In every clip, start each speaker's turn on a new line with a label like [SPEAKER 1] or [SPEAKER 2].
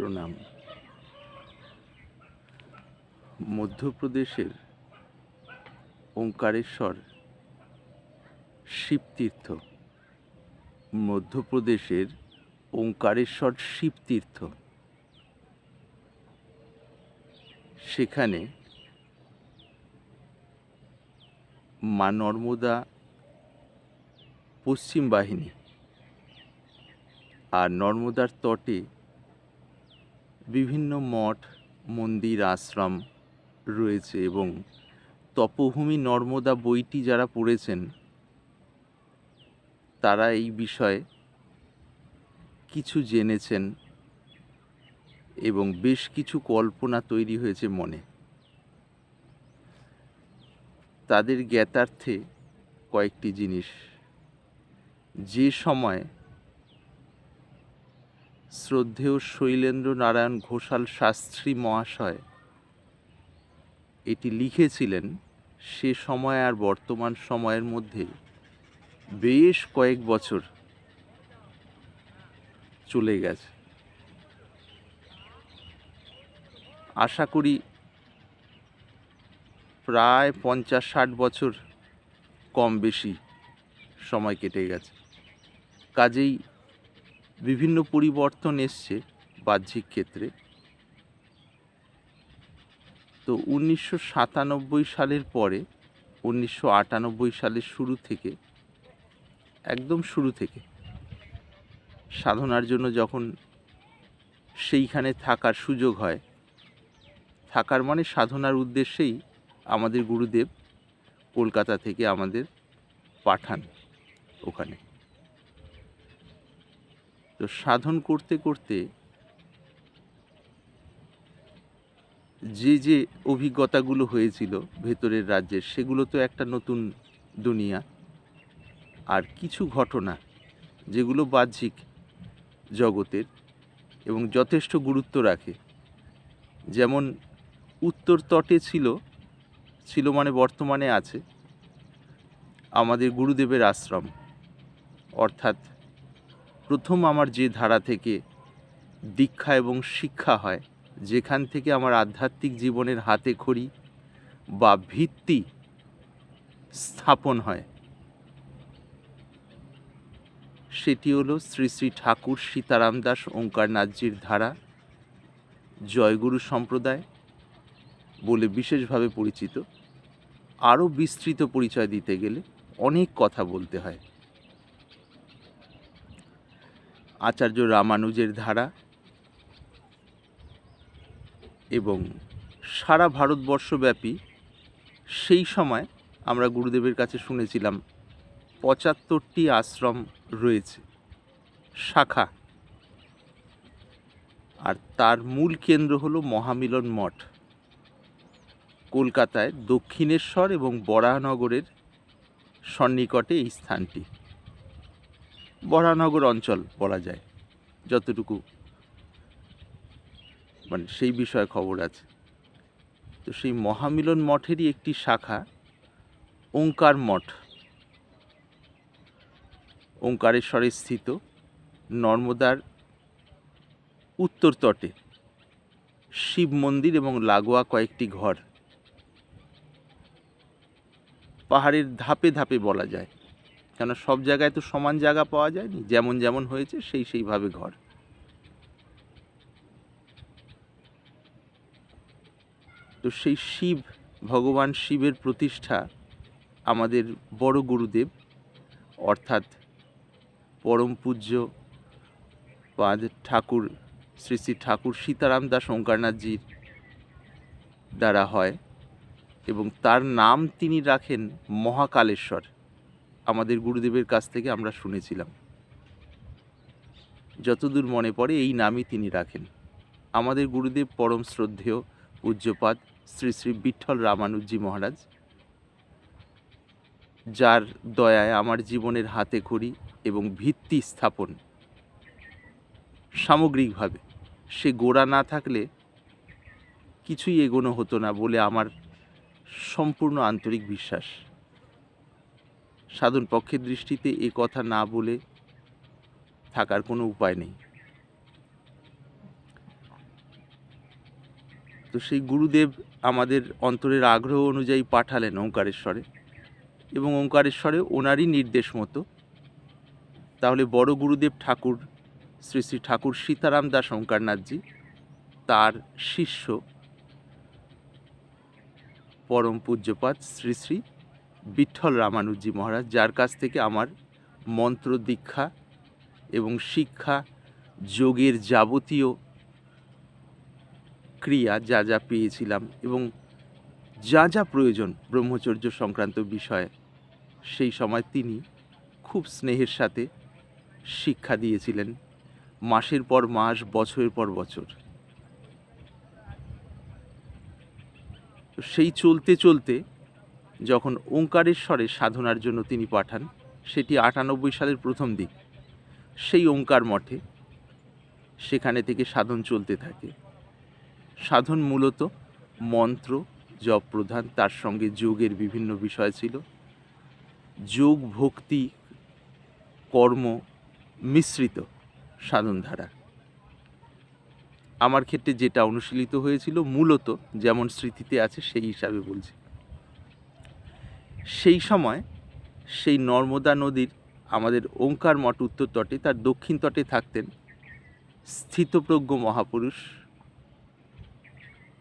[SPEAKER 1] প্রণাম। মধ্যপ্রদেশের ওঙ্কারেশ্বর শিবতীর্থ। মধ্যপ্রদেশের ওঙ্কারেশ্বর শিবতীর্থ। সেখানে মা নর্মদা পশ্চিম বাহিনী আর নর্মদার তটে বিভিন্ন মঠ, মন্দির, আশ্রম রয়েছে এবং তপভূমি নর্মদা বইটি যারা পড়েছেন, তারা এই বিষয়ে কিছু জেনেছেন এবং বেশ কিছু কল্পনা তৈরি হয়েছে মনে। তাদের জ্ঞাতার্থে কয়েকটি জিনিস। যে সময় শ্রদ্ধেয় শৈলেন্দ্র নারায়ণ ঘোষাল শাস্ত্রী মহাশয়। এটি লিখেছিলেন সে সময় আর বর্তমান সময়ের মধ্যে বেশ কয়েক বছর চলে গেছে। আশা করি প্রায় পঞ্চাশ ষাট বছর কম বেশি সময় কেটে গেছে। কাজেই বিভিন্ন পরিবর্তন এসছে বাহ্যিক ক্ষেত্রে। তো উনিশশো সাতানব্বই সালের পরে, উনিশশো আটানব্বই সালের শুরু থেকে, একদম শুরু থেকে, সাধনার জন্য যখন সেইখানে থাকার সুযোগ হয়, থাকার মানে সাধনার উদ্দেশ্যেই আমাদের গুরুদেব কলকাতা থেকে আমাদের পাঠান ওখানে। তো সাধন করতে করতে যে যে অভিজ্ঞতাগুলো হয়েছিল ভেতরের রাজ্যের, সেগুলো তো একটা নতুন দুনিয়া। আর কিছু ঘটনা যেগুলো বাহ্যিক জগতের এবং যথেষ্ট গুরুত্ব রাখে। যেমন উত্তর তটে ছিল ছিল মানে বর্তমানে আছে আমাদের গুরুদেবের আশ্রম, অর্থাৎ প্রথম আমার যে ধারা থেকে দীক্ষা এবং শিক্ষা হয়, যেখান থেকে আমার আধ্যাত্মিক জীবনের হাতে খড়ি বা ভিত্তি স্থাপন হয়, সেটি হলো শ্রী শ্রী ঠাকুর সীতারাম দাস ওঙ্কারনাথজির ধারা, জয়গুরু সম্প্রদায় বলে বিশেষভাবে পরিচিত। আরও বিস্তৃত পরিচয় দিতে গেলে অনেক কথা বলতে হয়। আচার্য রামানুজের ধারা এবং সারা ভারতবর্ষব্যাপী সেই সময় আমরা গুরুদেবের কাছে শুনেছিলাম, পঁচাত্তরটি আশ্রম রয়েছে, শাখা। আর তার মূল কেন্দ্র হলো মহামিলন মঠ। কলকাতায় দক্ষিণেশ্বর এবং বরাহনগরের সন্নিকটে এই স্থানটি। বরাহনগর অঞ্চল বলা যায়, যতটুকু মানে সেই বিষয়ে খবর আছে। তো সেই মহামিলন মঠেরই একটি শাখা, ওঙ্কার মঠ। ওঙ্কারেশ্বরে স্থিত নর্মদার উত্তর তটে শিব মন্দির এবং লাগোয়া কয়েকটি ঘর। পাহাড়ের ধাপে ধাপে বলা যায়। কেন সব জায়গায় তো সমান জায়গা পাওয়া যায়নি। যেমন যেমন হয়েছে, সেই সেইভাবে ঘর। তো সেই শিব, ভগবান শিবের প্রতিষ্ঠা আমাদের বড় গুরুদেব, অর্থাৎ পরম পূজ্য পাদ ঠাকুর, শ্রী শ্রী ঠাকুর সীতারাম দাস ওঙ্কারনাথজির দ্বারা হয় এবং তার নাম তিনি রাখেন মহাকালেশ্বর। আমাদের গুরুদেবের কাছ থেকে আমরা শুনেছিলাম। যতদূর মনে পড়ে এই নামই তিনি রাখেন। আমাদের গুরুদেব পরম শ্রদ্ধেয় পূজ্যপাদ শ্রী শ্রী বিঠ্ঠল রামানুজি মহারাজ, যার দয়ায় আমার জীবনের হাতে খড়ি এবং ভিত্তি স্থাপন সামগ্রিকভাবে সে গোড়া না থাকলে কিছুই এগোনো হতো না বলে আমার সম্পূর্ণ আন্তরিক বিশ্বাস। সাধন পক্ষের দৃষ্টিতে এ কথা না বলে থাকার কোনো উপায় নেই। তো সেই গুরুদেব আমাদের অন্তরের আগ্রহ অনুযায়ী পাঠালেন ওঙ্কারেশ্বরে এবং ওঙ্কারেশ্বরে ওনারই নির্দেশ মতো তাহলে বড় গুরুদেব ঠাকুর, শ্রী শ্রী ঠাকুর সীতারাম দাস ওঙ্কারনাথজি তার শিষ্য পরম পূজ্যপাত শ্রী শ্রী বিঠ্ঠল রামানুজি মহারাজ, যার কাছ থেকে আমার মন্ত্র দীক্ষা এবং শিক্ষা, যোগের যাবতীয় ক্রিয়া যা যা পেয়েছিলাম এবং যা যা প্রয়োজন ব্রহ্মচর্য সংক্রান্ত বিষয়ে, সেই সময় তিনি খুব স্নেহের সাথে শিক্ষা দিয়েছিলেন মাসের পর মাস, বছরের পর বছর। সেই চলতে চলতে যখন ওঙ্কারেশ্বরে সাধনার জন্য তিনি পাঠান, সেটি আটানব্বই সালের প্রথম দিক সেই ওঙ্কার মঠে সেখানে থেকে সাধন চলতে থাকে। সাধন মূলত মন্ত্র জপ প্রধান তার সঙ্গে যোগের বিভিন্ন বিষয় ছিল। যোগ, ভক্তি, কর্ম মিশ্রিত সাধনধারা। আমার ক্ষেত্রে যেটা অনুশীলিত হয়েছিল, মূলত যেমন স্মৃতিতে আছে, সেই হিসাবে বলছি। সেই সময় সেই নর্মদা নদীর আমাদের ওঙ্কার মঠ উত্তর তটে, তার দক্ষিণ তটে থাকতেন স্থিতপ্রজ্ঞ মহাপুরুষ,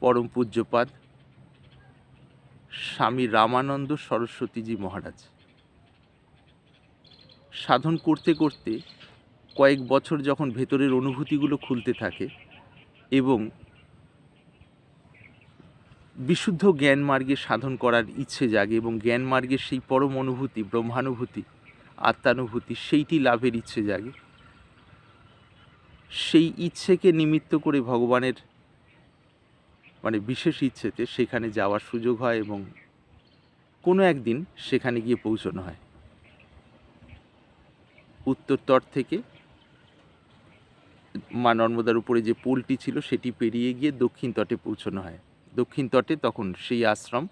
[SPEAKER 1] পরম পূজ্যপাদ স্বামী রামানন্দ সরস্বতীজি মহারাজ। সাধন করতে করতে কয়েক বছর যখন ভেতরের অনুভূতিগুলো খুলতে থাকে এবং বিশুদ্ধ জ্ঞান মার্গে সাধন করার ইচ্ছে জাগে এবং জ্ঞান মার্গের সেই পরম অনুভূতি, ব্রহ্মানুভূতি, আত্মানুভূতি, সেইটি লাভের ইচ্ছে জাগে। সেই ইচ্ছেকে নিমিত্ত করে ভগবানের মানে বিশেষ ইচ্ছেতে সেখানে যাওয়ার সুযোগ হয় এবং কোনো একদিন সেখানে গিয়ে পৌঁছানো হয়। উত্তর উত্তরতর থেকে মা নর্মদার উপরে যে পোলটি ছিল সেটি পেরিয়ে গিয়ে দক্ষিণ তটে পৌঁছানো হয়। দক্ষিণ তটে, তখন সেই আশ্রম।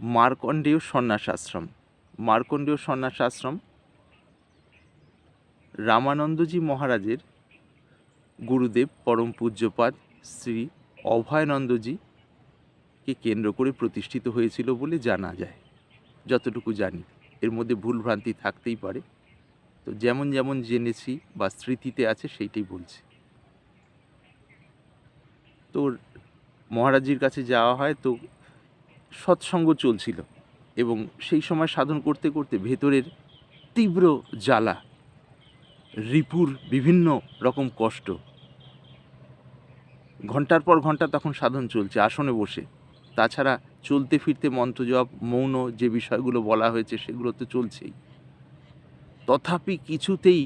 [SPEAKER 1] মার্কণ্ডেয় সন্ন্যাস আশ্রম। মার্কণ্ডেয় সন্ন্যাস আশ্রম রামানন্দজি মহারাজের গুরুদেব পরম পূজ্যপাদ শ্রী অভয়ানন্দজি কে কেন্দ্র করে প্রতিষ্ঠিত হয়েছিল বলে জানা যায়। যতটুকু জানি, এর মধ্যে ভুলভ্রান্তি থাকতেই পারে। তো যেমন যেমন জেনেছি বা স্মৃতিতে আছে, সেইটাই বলছি। তো মহারাজজির কাছে যাওয়া হয় তো সৎসঙ্গ চলছিল এবং সেই সময় সাধন করতে করতে ভেতরের তীব্র জ্বালা, রিপুর বিভিন্ন রকম কষ্ট। ঘণ্টার পর ঘণ্টা তখন সাধন চলছে, আসনে বসে। তাছাড়া চলতে ফিরতে মন্ত্রজপ, মৌন যে বিষয়গুলো বলা হয়েছে সেগুলো তো চলছেই। তথাপি কিছুতেই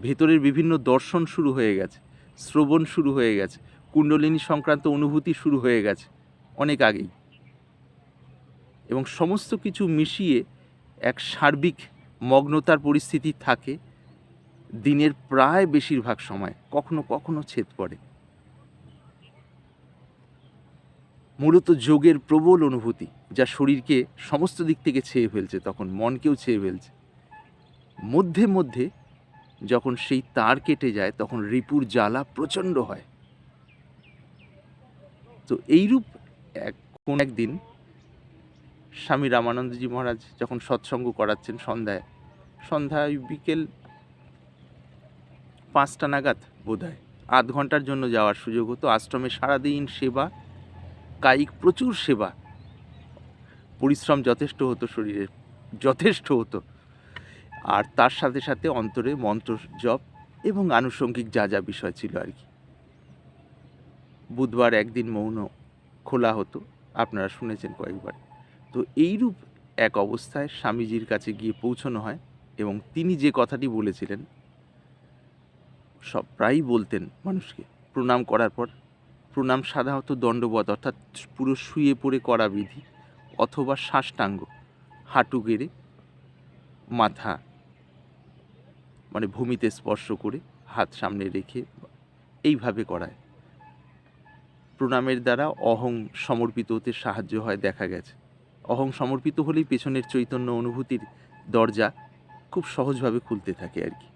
[SPEAKER 1] ভেতরের বিভিন্ন দর্শন শুরু হয়ে গেছে, শ্রবণ শুরু হয়ে গেছে। কুণ্ডলিনী সংক্রান্ত অনুভূতি শুরু হয়ে গেছে অনেক আগেই। এবং সমস্ত কিছু মিশিয়ে এক সার্বিক মগ্নতার পরিস্থিতি থাকে, দিনের প্রায় বেশিরভাগ সময় কখনো কখনো ছেদ পড়ে। মূলত যোগের প্রবল অনুভূতি যা শরীরকে সমস্ত দিক থেকে ছেয়ে ফেলছে, তখন মনকেও ছেয়ে ফেলছে। মধ্যে মধ্যে যখন সেই তার কেটে যায়, তখন রিপুর জ্বালা প্রচণ্ড হয়। তো এইরূপ এক, কোন একদিন স্বামী রামানন্দজি মহারাজ যখন সৎসঙ্গ করাচ্ছেন সন্ধ্যায় সন্ধ্যায় বিকেল পাঁচটা নাগাদ বোধ হয় আধ ঘণ্টার জন্য যাওয়ার সুযোগ হতো। আশ্রমে সারাদিন সেবা, কায়িক প্রচুর সেবা। পরিশ্রম যথেষ্ট হতো শরীরে, যথেষ্ট হতো। আর তার সাথে সাথে অন্তরে মন্ত্র জপ এবং আনুষঙ্গিক যা যা বিষয় ছিল আর কি। বুধবার একদিন মৌন খোলা হতো। আপনারা শুনেছেন কয়েকবার। তো এইরূপ এক অবস্থায় স্বামীজির কাছে গিয়ে পৌঁছানো হয় এবং তিনি যে কথাটি বলেছিলেন, সব প্রায়ই বলতেন মানুষকে। প্রণাম করার পর, প্রণাম সাধারণত দণ্ডবধ, অর্থাৎ পুরো শুয়ে পড়ে করা বিধি অথবা সাষ্টাঙ্গ হাঁটু গেড়ে, মাথা মানে ভূমিতে স্পর্শ করে হাত সামনে রেখে এইভাবে করায়। প্রণামের দ্বারা অহং সমর্পিত হতে সাহায্য হয় দেখা গেছে। অহং সমর্পিত হলেই পেছনের চৈতন্য অনুভূতির দরজা খুব সহজভাবে খুলতে থাকে আর কি।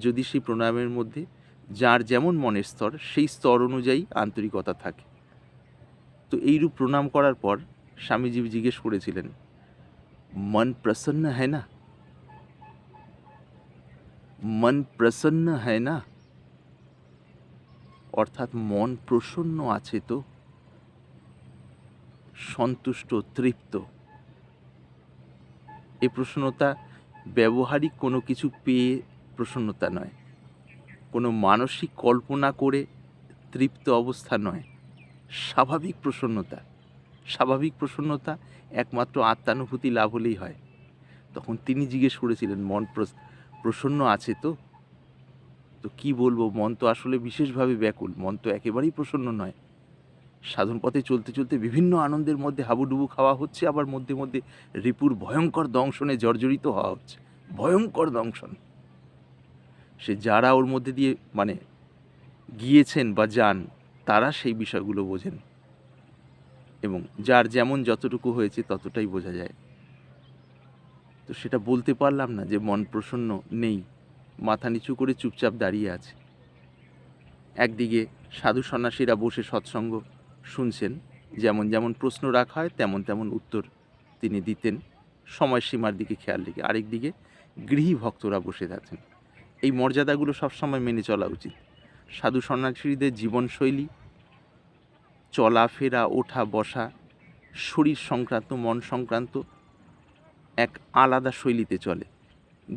[SPEAKER 1] যদি সেই প্রণামের মধ্যে যার যেমন মনের স্তর, সেই স্তর অনুযায়ী আন্তরিকতা থাকে। তো এইরূপ প্রণাম করার পর স্বামীজি জিজ্ঞেস করেছিলেন, মন প্রসন্ন হয় না? মন প্রসন্ন হয় না? অর্থাৎ মন প্রসন্ন আছে তো? সন্তুষ্ট, তৃপ্ত? এই প্রসন্নতা ব্যবহারিক কোনো কিছু পেয়ে প্রসন্নতা নয়। কোনো মানসিক কল্পনা করে তৃপ্ত অবস্থা নয়। স্বাভাবিক প্রসন্নতা। স্বাভাবিক প্রসন্নতা একমাত্র আত্মানুভূতি লাভ হলেই হয়। তখন তিনি জিজ্ঞেস করেছিলেন, মন প্রস- প্রসন্ন আছে তো? তো কি বলব, মন তো আসলে বিশেষভাবে ব্যাকুল। মন তো একেবারেই প্রসন্ন নয়। সাধন পথে চলতে চলতে বিভিন্ন আনন্দের মধ্যে হাবুডুবু খাওয়া হচ্ছে, আবার মধ্যে মধ্যে রিপুর ভয়ঙ্কর দংশনে জর্জরিত হওয়া হচ্ছে। ভয়ঙ্কর দংশন। সে যারা ওর মধ্যে দিয়ে মানে গিয়েছেন বা যান, তারা সেই বিষয়গুলো বোঝেন। এবং যার যেমন যতটুকু হয়েছে, ততটাই বোঝা যায়। তো সেটা বলতে পারলাম না যে মন প্রসন্ন নেই। মাথা নিচু করে চুপচাপ দাঁড়িয়ে আছে। একদিকে সাধু সন্ন্যাসীরা বসে সৎসঙ্গ শুনছেন, যেমন যেমন প্রশ্ন রাখা হয়, তেমন তেমন উত্তর তিনি দিতেন, সময়সীমার দিকে খেয়াল রেখে। আরেকদিকে গৃহী ভক্তরা বসে থাকেন এই মর্যাদাগুলো সবসময় মেনে চলা উচিত। সাধু সন্ন্যাসীদের জীবনশৈলী, চলাফেরা, ওঠা, বসা, শরীর সংক্রান্ত, মন সংক্রান্ত এক আলাদা শৈলীতে চলে।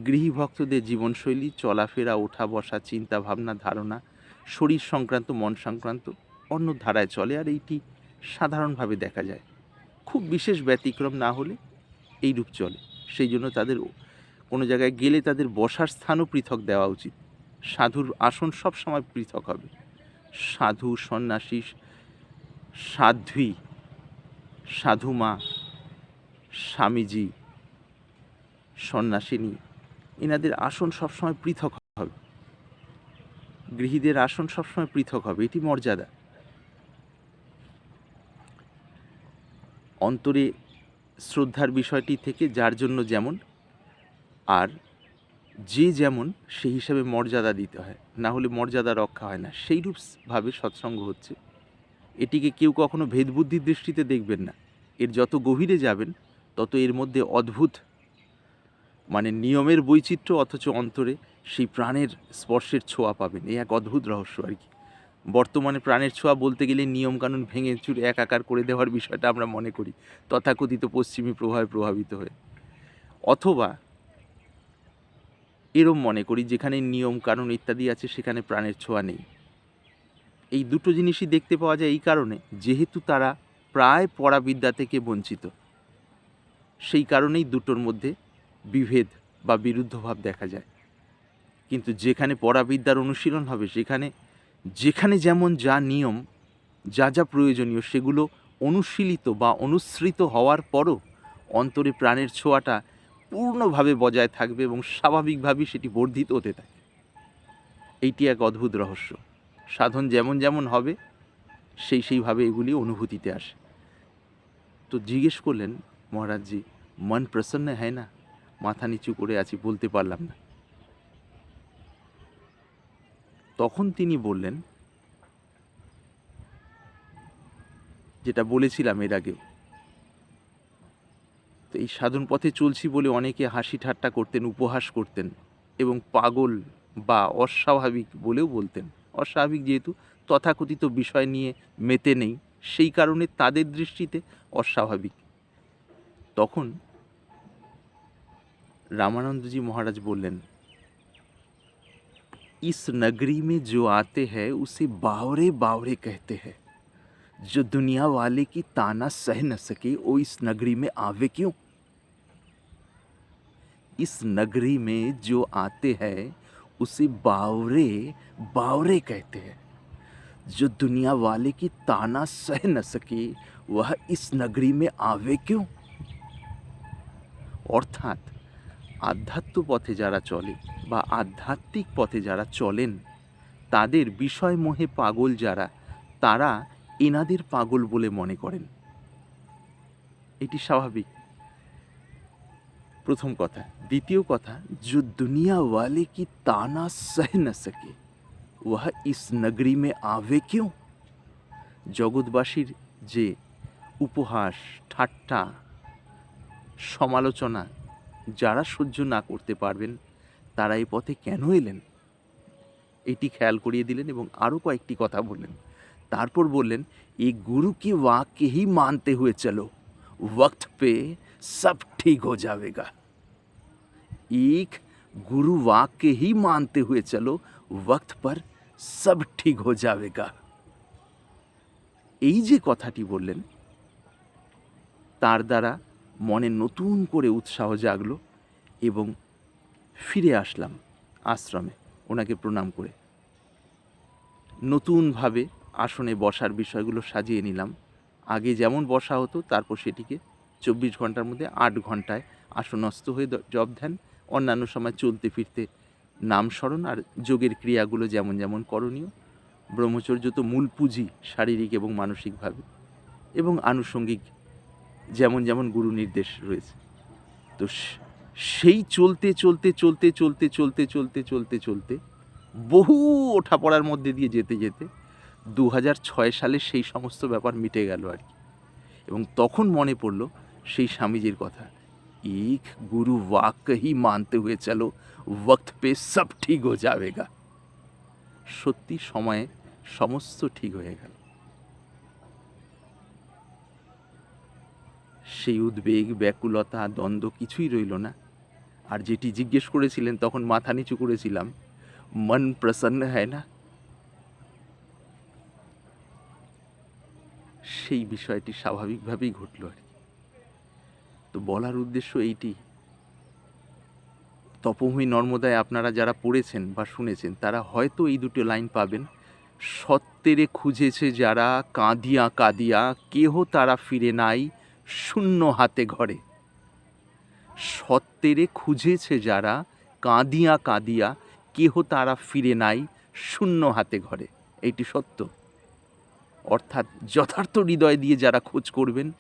[SPEAKER 1] গৃহী ভক্তদের জীবনশৈলী, চলাফেরা, ওঠা বসা চিন্তা ভাবনা ধারণা, শরীর সংক্রান্ত, মন সংক্রান্ত অন্য ধারায় চলে আর এইটি সাধারণভাবে দেখা যায়। খুব বিশেষ ব্যতিক্রম না হলে এই রূপ চলে। সেই জন্য তাদের কোনো জায়গায় গেলে তাদের বসার স্থানও পৃথক দেওয়া উচিত। সাধুর আসন সব সময় পৃথক হবে। সাধু, সন্ন্যাসী, সাধ্বী, সাধুমা, স্বামীজি, সন্ন্যাসিনী এনাদের আসন সবসময় পৃথক হবে। গৃহীদের আসন সবসময় পৃথক হবে। এটি মর্যাদা। অন্তরে শ্রদ্ধার বিষয়টি থেকে যার জন্য যেমন, আর যে যেমন সেই হিসাবে মর্যাদা দিতে হয়। না হলে মর্যাদা রক্ষা হয় না। সেই রূপভাবে সৎসঙ্গ হচ্ছে। এটিকে কেউ কখনো ভেদবুদ্ধির দৃষ্টিতে দেখবেন না। এর যত গভীরে যাবেন, তত এর মধ্যে অদ্ভুত মানে নিয়মের বৈচিত্র্য অথচ অন্তরে সেই প্রাণের স্পর্শের ছোঁয়া পাবেন। এই এক অদ্ভুত রহস্য আর কি। বর্তমানে প্রাণের ছোঁয়া বলতে গেলে নিয়মকানুন ভেঙে চুরে একাকার করে দেওয়ার বিষয়টা আমরা মনে করি, তথাকথিত পশ্চিমী প্রভাবে প্রভাবিত হয়ে। অথবা এরম মনে করি যেখানে নিয়ম কানুন ইত্যাদি আছে, সেখানে প্রাণের ছোঁয়া নেই। এই দুটো জিনিসই দেখতে পাওয়া যায় এই কারণে, যেহেতু তারা প্রায় পড়াবিদ্যা থেকে বঞ্চিত। সেই কারণেই দুটোর মধ্যে বিভেদ বা বিরুদ্ধভাব দেখা যায়। কিন্তু যেখানে পড়াবিদ্যার অনুশীলন হবে, সেখানে, যেখানে যেমন যা নিয়ম, যা যা প্রয়োজনীয়, সেগুলো অনুশীলিত বা অনুসৃত হওয়ার পরও অন্তরে প্রাণের ছোঁয়াটা পূর্ণভাবে বজায় থাকবে এবং স্বাভাবিকভাবেই সেটি বর্ধিত হতে থাকে। এইটি এক অদ্ভুত রহস্য। সাধন যেমন যেমন হবে, সেই সেইভাবে এগুলি অনুভূতিতে আসে। তো জিজ্ঞেস করলেন মহারাজজি মন প্রসন্ন, হয় না? মাথা নিচু করে আছি, বলতে পারলাম না। তখন তিনি বললেন, যেটা বলেছিলাম এর আগেও, তো এই সাধন পথে চলছি বলে অনেকে হাসি ঠাট্টা করতেন, উপহাস করতেন এবং পাগল বা অস্বাভাবিক বলেও বলতেন। অস্বাভাবিক যেহেতু তথাকথিত বিষয় নিয়ে মেতে নেই, সেই কারণে তাদের দৃষ্টিতে অস্বাভাবিক। তখন रामानंद जी महाराज बोलें, इस नगरी में जो आते हैं, उसे बावरे बावरे कहते हैं। जो दुनिया वाले की ताना सह न सके, वो इस नगरी में आवे क्यों? इस नगरी में जो आते हैं, उसे बावरे बावरे कहते हैं। जो दुनिया वाले की ताना सह न सके, वह इस नगरी में आवे क्यों? अर्थात আধ্যাত্ম পথে যারা চলে বা আধ্যাত্মিক পথে যারা চলেন, তাদের বিষয় মোহে পাগল যারা, তারা এনাদের পাগল বলে মনে করেন। এটি স্বাভাবিক। প্রথম কথা। দ্বিতীয় কথা যে দুনিয়াওয়ালে কি তানা সহ না সকে? ওহ ইস নগরী মে আবে কেউ? জগৎবাসীর যে উপহাস, ঠাট্টা, সমালোচনা যারা সহ্য না করতে পারবেন তারা এই পথে কেন এলেন এটি খেয়াল করিয়ে দিলেন এবং আরও কয়েকটি কথা বললেন তারপর বললেন এই गुरु की वाक्य ही मानते हुए चलो वक्त पे सब ठीक हो जाएगा एक गुरु वाक्य ही मानते हुए चलो वक्त पर सब ठीक हो जाएगा এই যে কথাটি বললেন তার দ্বারা মনে নতুন করে উৎসাহ জাগলো এবং ফিরে আসলাম আশ্রমে ওনাকে প্রণাম করে। নতুনভাবে আসনে বসার বিষয়গুলো সাজিয়ে নিলাম। আগে যেমন বসা হতো, তারপর সেটিকে চব্বিশ ঘণ্টার মধ্যে আট ঘন্টায় আসনস্থ হয়ে জপ ধ্যান অন্যান্য সময় চলতে ফিরতে নাম স্মরণ আর যোগের ক্রিয়াগুলো যেমন যেমন করণীয়। ব্রহ্মচর্য তো মূল পুঁজি শারীরিক এবং মানসিকভাবে। এবং আনুষঙ্গিক যেমন যেমন গুরু নির্দেশ রয়েছে। তো সেই চলতে চলতে চলতে চলতে চলতে চলতে চলতে চলতে বহু ওঠাপড়ার মধ্যে দিয়ে যেতে যেতে দু ছয় সালে সেই সমস্ত ব্যাপার মিটে গেল আর কি। এবং তখন মনে পড়ল সেই স্বামীজির কথা ইক গুরু ওয়াকি মানতে হয়ে চলো ওক্ত পে সব ঠিক হয়ে যাবেগা। সত্যি সময়ে সমস্ত ঠিক হয়ে গেল। সেই উদ্বেগ, ব্যাকুলতা, দ্বন্দ্ব কিছুই রইল না। আর যেটি জিজ্ঞেস করেছিলেন, তখন মাথা নিচু করেছিলাম, মন প্রসন্ন, হয় না? সেই বিষয়টি স্বাভাবিকভাবেই ঘটল আর তো বলার উদ্দেশ্য এইটি। তপভূমি নর্মদায় আপনারা যারা পড়েছেন বা শুনেছেন, তারা হয়তো এই দুটো লাইন পাবেন। সত্তেরে খুঁজেছে যারা, কাঁদিয়া কাঁদিয়া, কেহ তারা ফিরে নাই শূন্য হাতে ঘরে। সত্তেরে খুঁজেছে যারা, কাঁদিয়া কাঁদিয়া, কেহ তারা ফিরে নাই শূন্য হাতে ঘরে। এইটি সত্য। অর্থাৎ যথার্থ হৃদয় দিয়ে যারা খোঁজ করবেন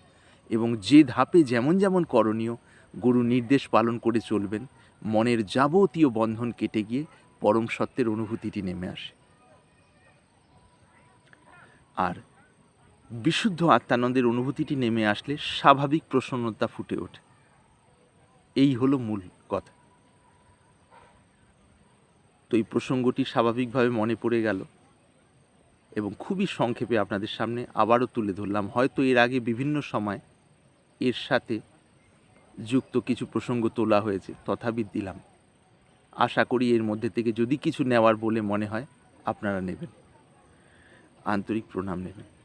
[SPEAKER 1] এবং যে ধাপে যেমন যেমন করণীয় গুরু নির্দেশ পালন করে চলবেন, মনের যাবতীয় বন্ধন কেটে গিয়ে পরম সত্যের অনুভূতিটি নেমে আসে। আর বিশুদ্ধ আত্মানন্দের অনুভূতিটি নেমে আসলে স্বাভাবিক প্রসন্নতা ফুটে ওঠে। এই হলো মূল কথা। তো এই প্রসঙ্গটি স্বাভাবিকভাবে মনে পড়ে গেল এবং খুবই সংক্ষেপে আপনাদের সামনে আবারও তুলে ধরলাম। হয়তো এর আগে বিভিন্ন সময় এর সাথে যুক্ত কিছু প্রসঙ্গ তোলা হয়েছে, তথাপি দিলাম। আশা করি এর মধ্যে থেকে যদি কিছু নেওয়ার বলে মনে হয়, আপনারা নেবেন। আন্তরিক প্রণাম নেবেন।